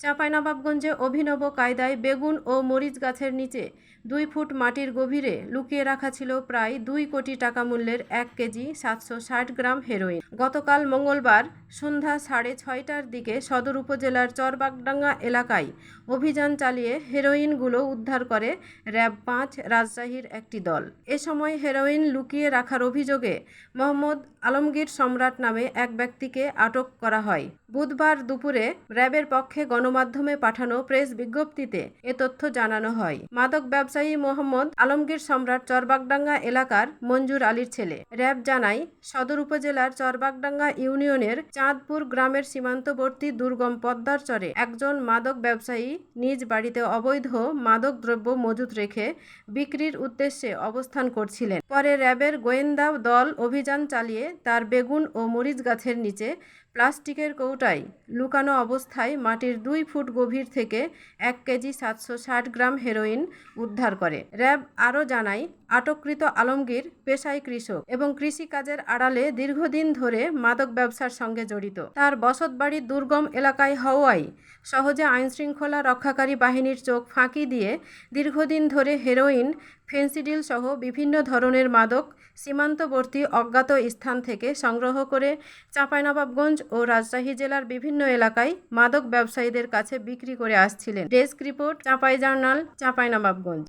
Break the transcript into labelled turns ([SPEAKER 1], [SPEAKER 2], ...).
[SPEAKER 1] চাঁপাইনবাবগঞ্জে অভিনব কায়দায় বেগুন ও মরিচ গাছের নিচে দুই ফুট মাটির গভীরে লুকিয়ে রাখা ছিল প্রায় দুই কোটি টাকা মূল্যের এক কেজি সাতশো ষাট গ্রাম হেরোইন। গতকাল মঙ্গলবার সন্ধ্যা সাড়ে ছয়টার দিকে সদর উপজেলার চরবাগডাঙ্গা এলাকায় অভিযান চালিয়ে হেরোইনগুলো উদ্ধার করে র্যাব পাঁচ, রাজশাহীর একটি দল। এ সময় হেরোইন লুকিয়ে রাখার অভিযোগে মোহাম্মদ আলমগীর সম্রাট নামে এক ব্যক্তিকে আটক করা হয়। বুধবার দুপুরে র্যাবের পক্ষে গণমাধ্যমে পাঠানো প্রেস বিজ্ঞপ্তিতে এ তথ্য জানানো হয়। মাদক ব্যবসায়ী মোহাম্মদ আলমগীর সম্রাট চরবাগডাঙ্গা এলাকার মঞ্জুর আলীর ছেলে। র্যাব জানায়, সদর উপজেলার চরবাগডাঙ্গা ইউনিয়নের চাঁদপুর গ্রামের সীমান্তবর্তী দুর্গম পদ্মার চরে একজন মাদক ব্যবসায়ী নিজ বাড়িতে অবৈধ মাদক দ্রব্য মজুত রেখে বিক্রির উদ্দেশ্যে অবস্থান করছিলেন। পরে র্যাবের গোয়েন্দা দল অভিযান চালিয়ে তার বেগুন ও মরিচ গাছের নিচে প্লাস্টিকের কৌটায় লুকানো অবস্থায় মাটির দুই ফুট গভীর থেকে এক কেজি সাতশো ষাট গ্রাম হেরোইন উদ্ধার করে। র্যাব আরও জানায়, আটককৃত আলমগীর পেশায় কৃষক এবং কৃষিকাজের আড়ালে দীর্ঘদিন ধরে মাদক ব্যবসার সঙ্গে জড়িত। তার বসতবাড়ি দুর্গম এলাকায় হওয়ায় সহজে আইনশৃঙ্খলা রক্ষাকারী বাহিনীর চোখ ফাঁকি দিয়ে দীর্ঘদিন ধরে হেরোইন ফেন্সিডিল সহ বিভিন্ন ধরনের মাদক সীমান্তবর্তী অজ্ঞাত স্থান থেকে সংগ্রহ করে চাঁপাইনবাবগঞ্জ ও রাজশাহী জেলার বিভিন্ন এলাকায় মাদক ব্যবসায়ীদের কাছে বিক্রি করে আসছিলেন। Desk report, Chapai journal, Chapainawabganj.